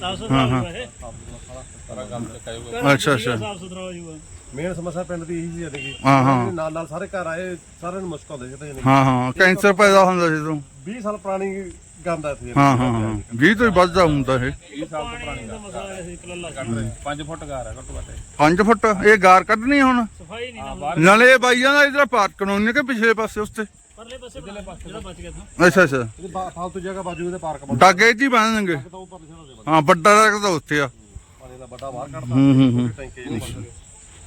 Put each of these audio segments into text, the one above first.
ਸਾਫ਼ ਸੁਥਰਾ ਹੋਊਗਾ ਇਹ। ਅੱਛਾ, ਅੱਛਾ। ਸਾਫ਼ ਸੁਥਰਾ ਮੇਨ ਸਮੱਸਿਆ ਪਿੰਡ ਦੀ ਇਹੀ ਸੀ ਜਦਗੀ ਹਾਂ, ਹਾਂ। ਨਾਲ ਨਾਲ ਸਾਰੇ ਘਰ ਆਏ ਸਾਰਿਆਂ ਨੂੰ ਮੁਸ਼ਕਲ ਦੇ ਜਾਂਦੇ ਨੇ ਹਾਂ ਹਾਂ। ਕੈਂਸਰ ਪੈਦਾ ਹੁੰਦਾ ਸੀ ਤੋਂ 20 ਸਾਲ ਪੁਰਾਣੀ ਗੰਦ ਆ ਇੱਥੇ ਹਾਂ ਹਾਂ ਹਾਂ। 20 ਤੋਂ ਹੀ ਵੱਧਦਾ ਹੁੰਦਾ ਇਹ। ਇਹ ਸਾਲ ਤੋਂ ਪੁਰਾਣੀ ਦਾ ਮਸਲਾ ਹੈ ਕਲੱਲਾ 5 ਫੁੱਟ ਘਰ ਹੈ ਘੱਟੋ ਘੱਟ 5 ਫੁੱਟ? ਇਹ ਗਾਰ ਕੱਢਣੀ ਹੁਣ? ਸਫ਼ਾਈ ਨਹੀਂ ਨਾ ਨਾਲੇ ਇਹ ਬਾਈਆਂ ਦਾ ਇਧਰ ਪਾਰਕ ਕਰਾਉਣੀ ਕਿ ਪਿਛਲੇ ਪਾਸੇ ਉਸ ਤੇ? ਪਰਲੇ ਪਾਸੇ ਜਿਹੜਾ ਬਚ ਗਿਆ ਤਾਂ। ਅੱਛਾ ਅੱਛਾ। ਇਹਦੇ ਬਾ- ਫਾਲਤੂ ਜਗ੍ਹਾ ਬਾਜੂ ਇਹਦੇ ਪਾਰਕ ਬਣ ਡਾਗੇ ਜੀ ਬਣ ਦੇਣਗੇ ਤਾਂ ਉਹ ਪਰਲੇ ਹੋ ਵੱਡਾ ਡਾਗ ਤਾਂ ਉੱਥੇ ਆ। ਪਾਣੀ ਦਾ ਵੱਡਾ ਬਾਹਰ ਕੱਢਦਾ ਹੂੰ ਹੂੰ।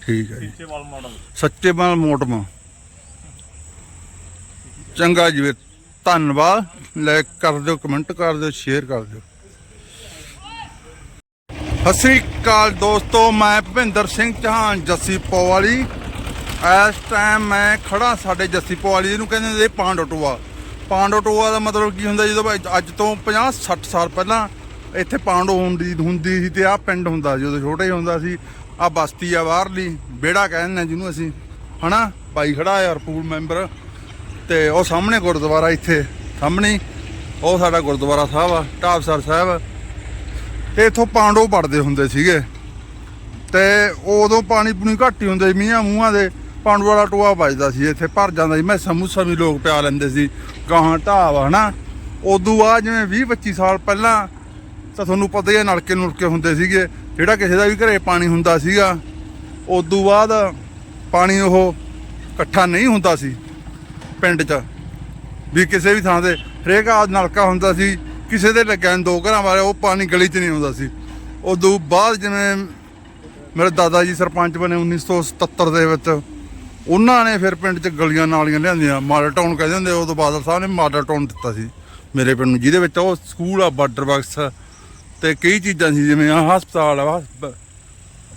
ਠੀਕ ਹੈ ਜੀ। ਪਿੱਛੇ ਵਾਲ ਮਾਡਲ। ਸੱਚੇ ਮਨ ਮੋਟਮਾ। ਚੰਗਾ ਜੀ ਵੀਰ, ਧੰਨਵਾਦ। ਲਾਈਕ ਕਰ ਦਿਓ ਕਮੈਂਟ ਕਰ ਦਿਓ ਸ਼ੇਅਰ ਕਰ ਦਿਓ। ਸਤਿ ਸ੍ਰੀ ਅਕਾਲ ਦੋਸਤੋ ਮੈਂ ਭੁਪਿੰਦਰ ਸਿੰਘ ਚੌਹਾਨ ਜੱਸੀ ਪੋਵਾਲੀ। ਇਸ ਟਾਈਮ ਮੈਂ ਖੜਾ ਸਾਡੇ ਜੱਸੀ ਪੋਵਾਲੀ ਜਿਹਨੂੰ ਕਹਿੰਦੇ ਨੇ ਪਾਂਡੋਟੂਆ ਪਾਂਡੋਟੂਆ ਦਾ ਮਤਲਬ ਕੀ ਹੁੰਦਾ ਜਦੋਂ ਅੱਜ ਤੋਂ 50 60 ਸਾਲ ਪਹਿਲਾਂ ਇੱਥੇ ਪਾਂਡੋ ਹੁੰਦੀ ਹੁੰਦੀ ਸੀ ਤੇ ਆਹ ਪਿੰਡ ਹੁੰਦਾ ਸੀ ਜਦੋਂ ਛੋਟੇ ਹੁੰਦਾ ਸੀ। ਆ ਬਸਤੀ ਆ ਬਾਹਰਲੀ ਬੇੜਾ ਕਹਿੰਦੇ ਨੇ ਜਿਹਨੂੰ ਅਸੀਂ। ਹਨਾ? ਭਾਈ ਖੜਾ ਯਾਰ ਪੂਲ ਮੈਂਬਰ ਤੇ ਉਹ ਸਾਹਮਣੇ ਗੁਰਦੁਆਰਾ ਇੱਥੇ, ਸਾਹਮਣੇ ਉਹ ਸਾਡਾ ਗੁਰਦੁਆਰਾ ਸਾਹਿਬ ਆ, ਢਾਬਸਰ ਸਾਹਿਬ। ਤੇ ਇੱਥੋਂ ਪਾਂਡੋ ਪੜਦੇ ਹੁੰਦੇ ਸੀਗੇ। ਤੇ ਉਦੋਂ ਪਾਣੀ ਪੂਣੀ ਘੱਟ ਹੀ ਹੁੰਦੇ ਸੀ ਮੀਆਂ ਮੂੰਹਾਂ ਦੇ। ਪਾਂਡੂ ਵਾਲਾ ਟੋਆ ਵੱਜਦਾ ਸੀ ਇੱਥੇ, ਭਰ ਜਾਂਦਾ ਸੀ। ਮੈਂ ਸਮੂਹ ਵੀ ਲੋਕ ਪਿਆ ਲੈਂਦੇ ਸੀ। ਗਾਹਾਂ ਢਾਬ ਹਨਾ? ਉਦੋਂ ਬਾਅਦ ਜਿਵੇਂ 20 25 ਸਾਲ ਪਹਿਲਾਂ ਤਾਂ ਤੁਹਾਨੂੰ ਪਤਾ ਹੀ ਹੈ ਨਲਕੇ ਨੁਲਕੇ ਹੁੰਦੇ ਸੀਗੇ। ਜਿਹੜਾ ਕਿਸੇ ਦਾ ਵੀ ਘਰੇ ਪਾਣੀ ਹੁੰਦਾ ਸੀਗਾ, ਉਦੋਂ ਬਾਅਦ ਪਾਣੀ ਉਹ ਇਕੱਠਾ ਨਹੀਂ ਹੁੰਦਾ ਸੀ ਪਿੰਡ 'ਚ। ਵੀ ਕਿਸੇ ਵੀ ਥਾਂ ਤੇ ਹਰੇਕ ਆਦ ਨਲਕਾ ਹੁੰਦਾ ਸੀ, ਕਿਸੇ ਦੇ ਲੱਗਿਆ ਦੋ ਘਰਾਂ ਬਾਰੇ ਉਹ ਪਾਣੀ ਗਲੀ 'ਚ ਨਹੀਂ ਆਉਂਦਾ ਸੀ। ਉਦੋਂ ਬਾਅਦ ਜਿਵੇਂ ਮੇਰੇ ਦਾਦਾ ਜੀ ਸਰਪੰਚ ਬਣੇ 1977 ਦੇ ਵਿੱਚ ਉਹਨਾਂ ਨੇ ਫਿਰ ਪਿੰਡ 'ਚ ਗਲੀਆਂ ਨਾਲੀਆਂ ਲਿਆਂਦੀਆਂ। ਮਾਡਲ ਟਾਊਨ ਕਹਿੰਦੇ ਹੁੰਦੇ ਉਦੋਂ ਬਾਦਲ ਸਾਹਿਬ ਨੇ ਮਾਡਲ ਟਾਊਨ ਦਿੱਤਾ ਸੀ ਮੇਰੇ ਪਿੰਡ ਨੂੰ, ਜਿਹਦੇ ਵਿੱਚ ਉਹ ਸਕੂਲ ਆ ਬਾਰਡਰ ਬਾਕਸ ਤੇ ਕਈ ਚੀਜ਼ਾਂ ਸੀ, ਜਿਵੇਂ ਆ ਹਸਪਤਾਲ ਆ, ਹਸਪ-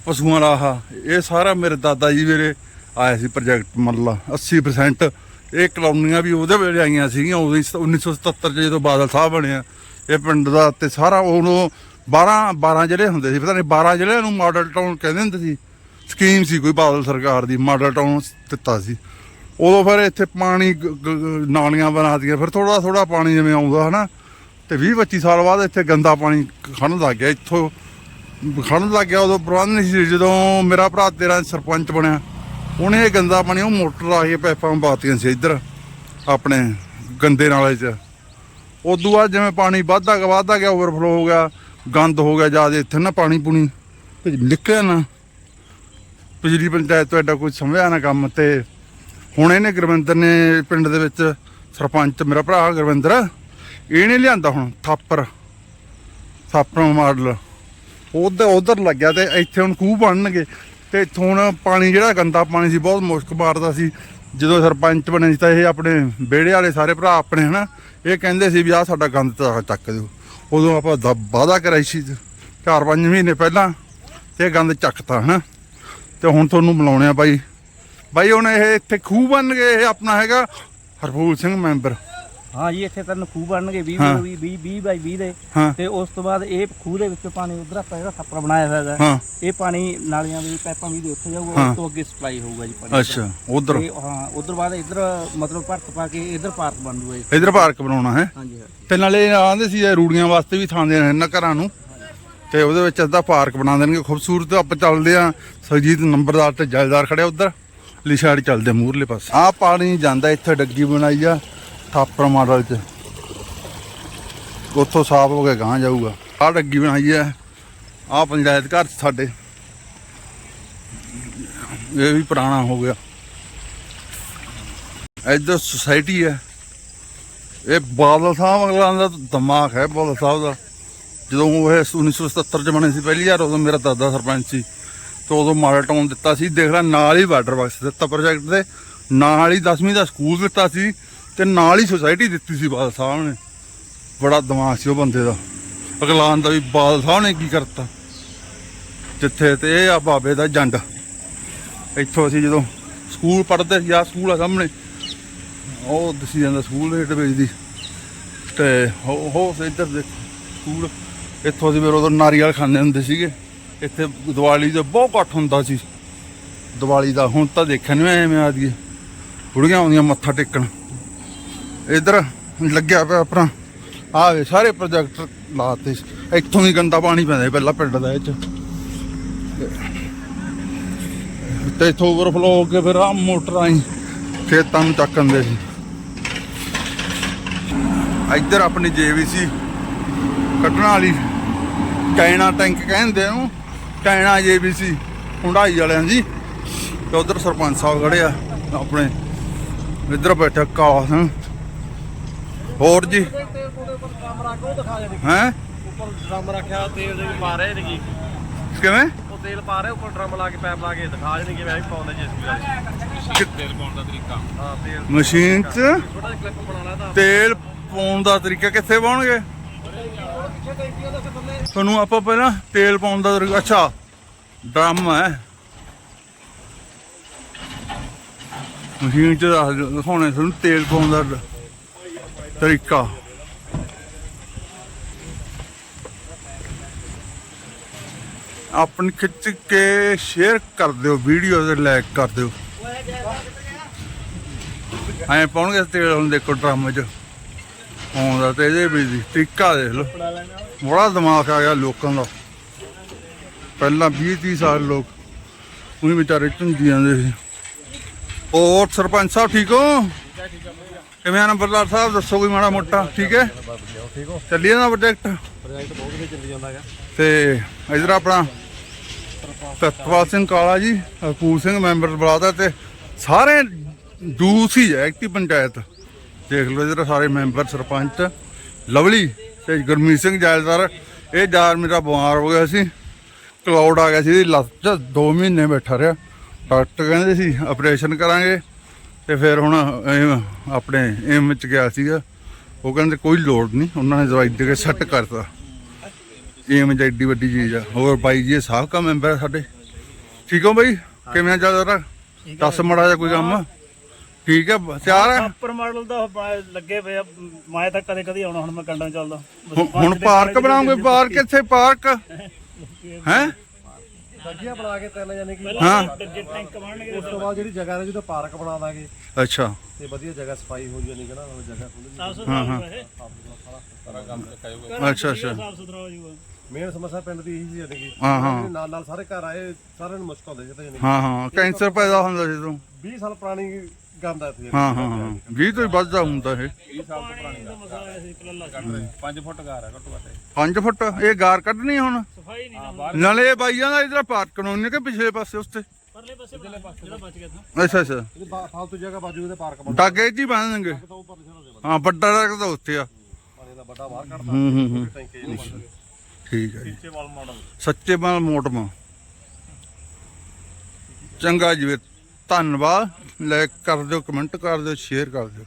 ਪਸ਼ੂਆਂ ਦਾ ਆਹ, ਇਹ ਸਾਰਾ ਮੇਰੇ ਦਾਦਾ ਜੀ ਮੇਰੇ ਆਇਆ ਸੀ ਪ੍ਰੋਜੈਕਟ ਮੱਲਾ 80% ਇਹ ਕਲੋਨੀਆਂ ਵੀ ਉਹਦੇ ਵੇਲੇ ਆਈਆਂ ਸੀਗੀਆਂ, ਉਦੋਂ ਹੀ 1977 ਚ ਜਦੋਂ ਬਾਦਲ ਸਾਹਿਬ ਬਣਿਆ, ਇਹ ਪਿੰਡ ਦਾ ਤੇ ਸਾਰਾ ਉਹਨੂੰ 12 12 ਜ਼ਿਲ੍ਹੇ ਹੁੰਦੇ ਸੀ, ਪਤਾ ਨਹੀਂ 12 ਜ਼ਿਲ੍ਹਿਆਂ ਨੂੰ ਮਾਡਲ ਟਾਊਨ ਕਹਿੰਦੇ ਹੁੰਦੇ ਸੀ। ਸਕੀਮ ਸੀ ਕੋਈ ਬਾਦਲ ਸਰਕਾਰ ਦੀ, ਮਾਡਲ ਟਾਊਨ ਦਿੱਤਾ ਸੀ। ਉਦੋਂ ਫਿਰ ਇੱਥੇ ਪਾਣੀ ਨਾਲੀਆਂ ਬਣਾ ਦਿੱਤੀਆਂ, ਫਿਰ ਥੋੜਾ ਥੋੜਾ ਪਾਣੀ ਜਿਵੇਂ ਆਉਂਦਾ ਹਨਾ, ਤੇ 20 25 ਸਾਲ ਬਾਅਦ ਇੱਥੇ ਗੰਦਾ ਪਾਣੀ ਖੜਨ ਲੱਗ ਗਿਆ। ਇੱਥੋਂ ਖੜਨ ਲੱਗ ਗਿਆ ਉਦੋਂ ਪ੍ਰਬੰਧ ਨਹੀਂ ਸੀ, ਜਦੋਂ ਮੇਰਾ ਭਰਾ ਤੇਰਾ ਸਰਪੰਚ ਬਣਿਆ, ਉਹਨੇ ਇਹ ਗੰਦਾ ਪਾਣੀ, ਉਹ ਮੋਟਰ ਆ ਕੇ ਪਾਈਪਾਂ ਪਾਤੀਆਂ ਸੀ ਇੱਧਰ, ਆਪਣੇ ਗੰਦੇ ਨਾਲੇ 'ਚ। ਉਦੋਂ ਬਾਅਦ ਜਿਵੇਂ ਪਾਣੀ ਵੱਧਦਾ ਗਿਆ ਵੱਧਦਾ ਗਿਆ ਓਵਰਫਲੋ ਹੋ ਗਿਆ, ਗੰਦ ਹੋ ਗਿਆ, ਜ਼ਿਆਦਾ ਇੱਥੇ ਨਾ ਪਾਣੀ ਪੂਣੀ ਨਿਕਲਿਆ ਨਾ। ਪਿਛਲੀ ਪੰਚਾਇਤ ਤੋਂ ਐਡਾ ਕੋਈ ਸਮਝਿਆ ਨਾ ਕੰਮ ਤੇ। ਹੁਣ ਇਹਨੇ ਗੁਰਵਿੰਦਰ ਨੇ ਪਿੰਡ ਦੇ ਵਿੱਚ ਸਰਪੰਚ, ਮੇਰਾ ਭਰਾ ਗੁਰਵਿੰਦਰ, ਇਹਨੇ ਲਿਆਂਦਾ ਹੁਣ ਥਾਪਰ ਥਾਪਰ ਮਾਡਲ। ਉਧਰ ਉਧਰ ਲੱਗਿਆ ਤੇ ਇੱਥੇ ਹੁਣ ਖੂਹ ਬਣਨਗੇ। ਤੇ ਇੱਥੋਂ ਹੁਣ ਪਾਣੀ ਜਿਹੜਾ ਗੰਦਾ ਪਾਣੀ ਸੀ, ਬਹੁਤ ਮੁਸ਼ਕ ਮਾਰਦਾ ਸੀ। ਜਦੋਂ ਸਰਪੰਚ ਬਣੇ ਸੀ ਤਾਂ ਇਹ ਆਪਣੇ ਵਿਹੜੇ ਵਾਲੇ ਸਾਰੇ ਭਰਾ ਆਪਣੇ, ਹਨਾ, ਇਹ ਕਹਿੰਦੇ ਸੀ ਵੀ ਆਹ ਸਾਡਾ ਗੰਦ ਤਾਂ ਚੱਕ ਦਿਓ। ਉਦੋਂ ਆਪਾਂ ਦ- ਵਾਅਦਾ ਕਰਾਈ ਸੀ, ਚਾਰ ਪੰਜ ਮਹੀਨੇ ਪਹਿਲਾਂ ਤੇ ਇਹ ਗੰਦ ਚੱਕਤਾ, ਹਨਾ। ਤੇ ਹੁਣ ਤੁਹਾਨੂੰ ਬੁਲਾਉਣੇ ਆ ਬਾਈ। ਬਾਈ ਹੁਣ ਇਹ ਇੱਥੇ ਖੂਹ ਬਣ ਗਏ ਇਹ ਆਪਣਾ ਹੈਗਾ ਹਰਫੂਲ ਸਿੰਘ ਮੈਂਬਰ। ਹਾਂ ਜੀ ਇੱਥੇ ਤਿੰਨ ਖੂਹ ਬਣਨਗੇ 20 ਹਾਂ। 20 20 20 ਬਾਈ 20 ਦੇ। ਹਾਂ। ਤੇ ਉਸ ਤੋਂ ਬਾਅਦ ਇਹ ਖੂਹ ਦੇ ਵਿੱਚ ਪਾਣੀ ਉਧਰ ਆਪਾਂ ਜਿਹੜਾ ਛੱਪੜ ਬਣਾਇਆ ਹੋਇਆ ਹਾਂ। ਇਹ ਪਾਣੀ ਨਾਲੀਆਂ ਦੇ ਪਾਈਪਾਂ ਵੀ ਦੇ ਉੱਥੇ ਜਾਊਗਾ ਹਾਂ। ਉਸ ਤੋਂ ਅੱਗੇ ਸਪਲਾਈ ਹੋਊਗਾ ਜੀ ਪਾਣੀ। ਅੱਛਾ ਉਧਰ। ਤੇ ਹਾਂ ਉਧਰ ਬਾਅਦ ਇਧਰ ਮਤਲਬ ਭਰਤ ਪਾ ਕੇ ਇਧਰ ਪਾਰਕ ਬਣ ਜੂਗਾ ਜੀ ਇਧਰ ਪਾਰਕ ਬਣਾਉਣਾ ਹੈ। ਹਾਂਜੀ ਤੇ ਨਾਲੇ ਆਂਦੇ ਸੀ ਇਹ ਰੂੜੀਆਂ ਵਾਸਤੇ ਵੀ ਥਾਂ ਦੇਣਾ ਇਹਨਾਂ ਘਰਾਂ ਨੂੰ। ਤੇ ਉਹਦੇ ਵਿੱਚ ਅੱਧਾ ਪਾਰਕ ਬਣਾ ਦੇਣਗੇ। ਖੂਬਸੂਰਤ ਆਪਾਂ ਚੱਲਦੇ ਆ ਸਰਜੀਤ ਨੰਬਰਦਾਰ ਤੇ ਜਲਦਾਰ ਖੜਿਆ ਉਧਰ। ਲਿਸ਼ਾੜ ਚੱਲਦੇ ਮੂਰਲੇ ਪਾਸੇ। ਆਹ ਪਾਣੀ ਜਾਂਦਾ ਇੱਥੇ ਡੱਗੀ ਬਣਾਈ ਆ ਥਾਪਰ ਮਾਡਲ ਚ। ਉੱਥੋਂ ਸਾਫ਼ ਹੋ ਕੇ ਗਾਂ ਜਾਊਗਾ। ਆਹ ਡੱਗੀ ਬਣਾਈ ਆ। ਆਹ ਪੰਚਾਇਤ ਘਰ ਸਾਡੇ। ਇਹ ਵੀ ਪੁਰਾਣਾ ਹੋ ਗਿਆ। ਇੱਧਰ ਸੁਸਾਇਟੀ ਹੈ ਇਹ ਬਾਦਲ ਸਾਹਿਬ ਅਗਲਾਂ ਦਾ ਦਿਮਾਗ ਹੈ, ਬਾਦਲ ਸਾਹਿਬ ਦਾ। ਜਦੋਂ ਉਹ ਇਹ 1977 ਚ ਬਣੇ ਸੀ, ਪਹਿਲੀ ਵਾਰ ਉਦੋਂ ਮੇਰਾ ਦਾਦਾ ਸਰਪੰਚ ਸੀ। ਤੇ ਉਦੋਂ ਮਾਡਲ ਟਾਊਨ ਦਿੱਤਾ ਸੀ, ਦੇਖ ਲੈ ਨਾਲ ਹੀ ਵਾਟਰ ਬਾਕਸ ਦਿੱਤਾ ਪ੍ਰੋਜੈਕਟ ਦੇ, ਨਾਲ ਹੀ 10ਵੀਂ ਦਾ ਸਕੂਲ ਦਿੱਤਾ ਸੀ ਤੇ ਨਾਲ ਹੀ ਸੁਸਾਇਟੀ ਦਿੱਤੀ ਸੀ ਬਾਦਲ ਸਾਹਿਬ ਨੇ। ਬੜਾ ਦਿਮਾਗ ਸੀ ਉਹ ਬੰਦੇ ਦਾ। ਅਗਲਾਂ ਦਾ ਵੀ ਬਾਦਲ ਸਾਹਿਬ ਨੇ ਕੀ ਕਰਤਾ। ਜਿੱਥੇ ਤੇ ਇਹ ਆ ਬਾਬੇ ਦਾ ਜੰਡ। ਇੱਥੋਂ ਅਸੀਂ ਜਦੋਂ ਸਕੂਲ ਪੜ੍ਹਦੇ ਸੀ ਆ ਸਕੂਲ ਆ ਸਾਹਮਣੇ। ਉਹ ਦਸੀ ਜਾਂਦਾ ਸਕੂਲ ਦੇ ਹੇਠ ਵੇਚਦੀ ਤੇ ਹੋ ਹੋ, ਇੱਧਰ ਦੇਖ, ਸਕੂਲ। ਇੱਥੋਂ ਅਸੀਂ ਫਿਰ ਉਦੋਂ ਨਾਰੀਅਲ ਖਾਂਦੇ ਹੁੰਦੇ ਸੀਗੇ, ਇੱਥੇ ਦੀਵਾਲੀ ਦਾ ਬਹੁਤ ਘੱਟ ਹੁੰਦਾ ਸੀ। ਦੀਵਾਲੀ ਦਾ ਹੁਣ ਤਾਂ ਦੇਖਣ ਨਹੀਂ ਐਵੇਂ ਆ ਗਈ। ਬੁੜੀਆਂ ਆਉਂਦੀਆਂ ਮੱਥਾ ਟੇਕਣ। ਇੱਧਰ ਲੱਗਿਆ ਪਿਆ ਆਪਣਾ। ਆ ਵੇ ਸਾਰੇ ਪ੍ਰੋਜੈਕਟ ਲਾਤੇ। ਇੱਥੋਂ ਹੀ ਗੰਦਾ ਪਾਣੀ ਪੈਂਦਾ ਪਹਿਲਾਂ ਪਿੰਡ ਦਾ ਇਹ ਚ। ਤੇ ਇੱਥੋਂ ਓਵਰਫਲੋ ਹੋ ਕੇ ਫਿਰ ਆ ਮੋਟਰਾਂ ਹੀ ਖੇਤਾਂ ਨੂੰ ਚੱਕਣ ਦੇ ਸੀ। ਇੱਧਰ ਆਪਣੀ ਜੇਵੀਸੀ ਕੱਢਣ ਵਾਲੀ। ਕੈਨਾ ਟੈਂਕ ਕਹਿੰਦੇ ਆ ਉਹਨੂੰ। ਕੈਨਾ ਜੇਬੀਸੀ ਹੁੰਡਾਈ ਵਾਲਿਆਂ ਦੀ। ਤੇ ਉਧਰ ਸਰਪੰਚ ਸਾਹਿਬ ਖੜੇ ਆ ਆਪਣੇ। ਇੱਧਰ ਬੈਠਾ ਕਾਲਾ ਸਿੰਘ ਹੋਰ ਜੀ? ਡਰਮ ਰੱਖ ਉਹ ਦਿਖਾ ਜਾਣੀ ਹੈ? ਉੱਪਰ ਡਰਮ ਰੱਖਿਆ ਤੇਲ ਦੇ ਪਾ ਰਹੇ ਨੇ ਕਿਵੇਂ? ਉਹ ਤੇਲ ਪਾ ਰਹੇ ਉੱਪਰ ਡਰਮ ਲਾ ਕੇ ਪੈਪ ਲਾ ਕੇ ਦਿਖਾ ਜਾਣੀ ਕਿਵੇਂ ਵੀ ਪਾਉਂਦੇ ਜੀਸੀਬੀ ਵਾਲੇ ਤੇਲ ਪਾਉਣ ਦਾ ਤਰੀਕਾ। ਹਾਂ ਤੇਲ। ਮਸ਼ੀਨ 'ਚ? ਤੇਲ ਪਾਉਣ ਦਾ ਤਰੀਕਾ ਕਿੱਥੇ ਪਾਉਣਗੇ? ਤੁਹਾਨੂੰ ਆਪਾਂ ਪਹਿਲਾਂ ਤੇਲ ਪਾਉਣ ਦਾ ਅੱਛਾ, ਡਰਮ ਹੈ। ਮਸ਼ੀਨ 'ਚ ਦਿਖਾਉਣੇ ਤੁਹਾਨੂੰ ਤੇਲ ਪਾਉਣ ਦਾ ਤਰੀਕਾ। ਆਪਣੀ ਖਿੱਚ ਕੇ ਸ਼ੇਅਰ ਕਰ ਦਿਓ ਵੀਡੀਓ ਤੇ ਲਾਈਕ ਕਰ ਦਿਓ। ਐਂ ਪਾਉਣਗੇ ਤੇਲ ਹੁਣ ਦੇਖੋ ਡਰਮ 'ਚ। ਆਉਂਦਾ ਤੇ ਇਹਦੇ ਵੀ ਦੀ ਤਰੀਕਾ ਦੇਖ ਲਓ। ਬੜਾ ਦਿਮਾਗ ਆ ਗਿਆ ਲੋਕਾਂ ਦਾ। ਪਹਿਲਾਂ 20 30 ਸਾਲ ਲੋਕ ਉਹੀ ਵਿਚਾਰੇ ਝੁੰਜੀ ਜਾਂਦੇ ਸੀ। ਹੋਰ ਸਰਪੰਚ ਸਾਹਿਬ ਠੀਕ ਹੋ? ਕਿਵੇਂ ਆ ਨੰਬਰਦਾਰ ਸਾਹਿਬ? ਦੱਸੋ ਕੋਈ ਮਾੜਾ ਮੋਟਾ, ਠੀਕ ਹੈ? ਚੱਲੀ ਜਾਂਦਾ ਪ੍ਰੋਜੈਕਟ ਪ੍ਰੋਜੈਕਟ ਬਹੁਤ ਵਧੀਆ ਚੱਲੀ ਜਾਂਦਾ ਹੈਗਾ ਤੇ ਇਧਰ ਆਪਣਾ ਸਤਪਾਲ ਸਿੰਘ ਕਾਲਾ ਜੀ, ਹਰਪੂਰ ਸਿੰਘ ਮੈਂਬਰ ਬਲਾਦਾ ਤੇ ਸਾਰੇ ਜੂਸ ਹੀ ਹੈ ਐਕਟਿਵ ਪੰਚਾਇਤ। ਦੇਖ ਲਓ ਇਧਰ ਸਾਰੇ ਮੈਂਬਰ ਸਰਪੰਚ ਲਵਲੀ ਤੇ ਗੁਰਮੀਤ ਸਿੰਘ ਜਾਇਲਦਾਰ ਇਹ ਜਾਰ ਮੇਰਾ ਬਿਮਾਰ ਹੋ ਗਿਆ ਸੀ। ਕਲਾਉਡ ਆ ਗਿਆ ਸੀ ਇਹਦੀ ਲੱਤ 'ਚ 2 ਮਹੀਨੇ ਬੈਠਾ ਰਿਹਾ। ਡਾਕਟਰ ਕਹਿੰਦੇ ਸੀ ਆਪਰੇਸ਼ਨ ਕਰਾਂਗੇ। ਤੇ ਫਿਰ ਹੁਣ ਆਪਣੇ ਏਮ ਚ ਗਿਆ ਸੀਗਾ। ਉਹ ਕਹਿੰਦੇ ਕੋਈ ਲੋੜ ਨਹੀਂ ਉਹਨਾਂ ਨੇ ਦਵਾਈ ਦੇ ਕੇ ਸੈੱਟ ਕਰਤਾ। ਏਮ ਚ ਐਡੀ ਵੱਡੀ ਚੀਜ਼ ਆ। ਹੋਰ ਬਾਈ ਜੀ ਇਹ ਸਾਬਕਾ ਮੈਂਬਰ ਸਾਡੇ। ਠੀਕ ਹੋ ਬਾਈ? ਕਿਵੇਂ ਚੱਲ ਰਿਹਾ ਦੱਸ ਮੜਾ ਜਿਹਾ ਕੋਈ ਕੰਮ? ਠੀਕ ਹੈ ਬ- ਤਿਆਰ ਹੈ? ਉੱਪਰ ਮਾਡਲ ਦਾ ਉਹ ਬਣਾਏ ਲੱਗੇ ਪਏ ਆ। ਮੈਂ ਤਾਂ ਕਦੇ ਕਦੇ ਆਉਣਾ ਹੁਣ ਮੈਂ ਕੰਡਾਂ ਚੱਲਦਾ। ਬਸ ਹੁਣ- ਪਾਰਕ ਨਾਲੇ ਬਣਾਉਂਗੇ ਪਾਰਕ ਕਿੱਥੇ ਪਾਰਕ? ਹੈ? ਟੈਂਕੀਆਂ ਬਣਾ ਕੇ ਤਿੰਨ ਜਾਨੇ ਕੀ ਹਾਂ। ਜੇ ਟੈਂਕ ਬਣਨਗੇ ਉਸ ਤੋਂ ਬਾਅਦ ਜਿਹੜੀ ਜਗ੍ਹਾ ਨੇ ਜਦੋਂ ਪਾਰਕ ਬਣਾ ਦਾਂਗੇ ਅੱਛਾ। ਤੇ ਵਧੀਆ ਜਗ੍ਹਾ ਸਫ਼ਾਈ ਹੋ ਜਾਣੀ ਕਿਹੜਾ ਉਹ ਜਗ੍ਹਾ ਖੁੱਲ੍ਹ ਸਾਫ਼ ਸੁਥਰਾ ਇਹ। ਅੱਛਾ ਅੱਛਾ। ਸਾਫ਼ ਸੁਥਰਾ ਹੋ ਜਾਊਗਾ ਮੇਨ ਸਮੱਸਿਆ ਪਿੰਡ ਦੀ ਇਹੀ ਸੀ ਜਾਨੀ ਕਿ ਹਾਂ, ਹਾਂ। ਨਾਲ ਨਾਲ ਸਾਰੇ ਘਰ ਆਏ ਸਾਰਿਆਂ ਨੂੰ ਮੁਸ਼ਕਲ ਹੁੰਦੀ ਸੀ ਤਾਂ ਹਾਂ ਹਾਂ। ਕੈਂਸਰ ਪੈਦਾ ਹੁੰਦਾ ਸੀ ਤੋਂ 20 ਸਾਲ ਪੁਰਾਣੀ ਗੰਦ ਆ ਇੱਥੇ ਹਾਂ ਹਾਂ ਹਾਂ। 20 ਤੋਂ ਹੀ ਵੱਧਦਾ ਹੁੰਦਾ ਇਹ। 20 ਸਾਲ ਤੋਂ ਪੁਰਾਣੀ ਦਾ ਮਸਲਾ ਆਇਆ ਸੀ ਕਲੱਲਾ 5 ਫੁੱਟ ਗਾਰ ਹੈ ਘੱਟੋ ਘੱਟ ਇਹ। 5 ਫੁੱਟ ਇਹ ਗਾਰ ਕੱਢਣੀ ਹੁਣ? ਸਫ਼ਾਈ ਨਹੀਂ ਨਾਲੇ ਬਾਈਆਂ ਦਾ ਇਧਰ ਪਾਰਕ ਕਰਾਉਣੀ ਕਿ ਪਿਛਲੇ ਪਾਸੇ ਉਸਤੇ ਪਰਲੇ ਪਾਸੇ ਜਿਹੜਾ ਬਚ ਗਿਆ ਅੱਛਾ ਅੱਛਾ। ਫਾਲਤੂ ਜਗ੍ਹਾ ਬਾਜੂ ਇਹਦੇ ਪਾਰਕ ਬਣਾ ਡਾਗੇ ਜੀ ਤਾਂ ਹੋਵੇ ਹਾਂ ਵੱਡਾ ਤਾਂ ਉੱਥੇ ਆ। ਵੱਡਾ ਬਾਹਰ ਕੱਢਦਾ। ਹੂੰ ਹੂੰ ਠੀਕ ਹੈ ਵਾਲ ਸੱਚੇ ਮੋਟਮਾ। ਚੰਗਾ ਜੀ ਧੰਨਵਾਦ। ਲਾਈਕ ਕਰ ਦਿਓ ਕਮੈਂਟ ਕਰ ਦਿਓ ਸ਼ੇਅਰ ਕਰ ਦਿਓ।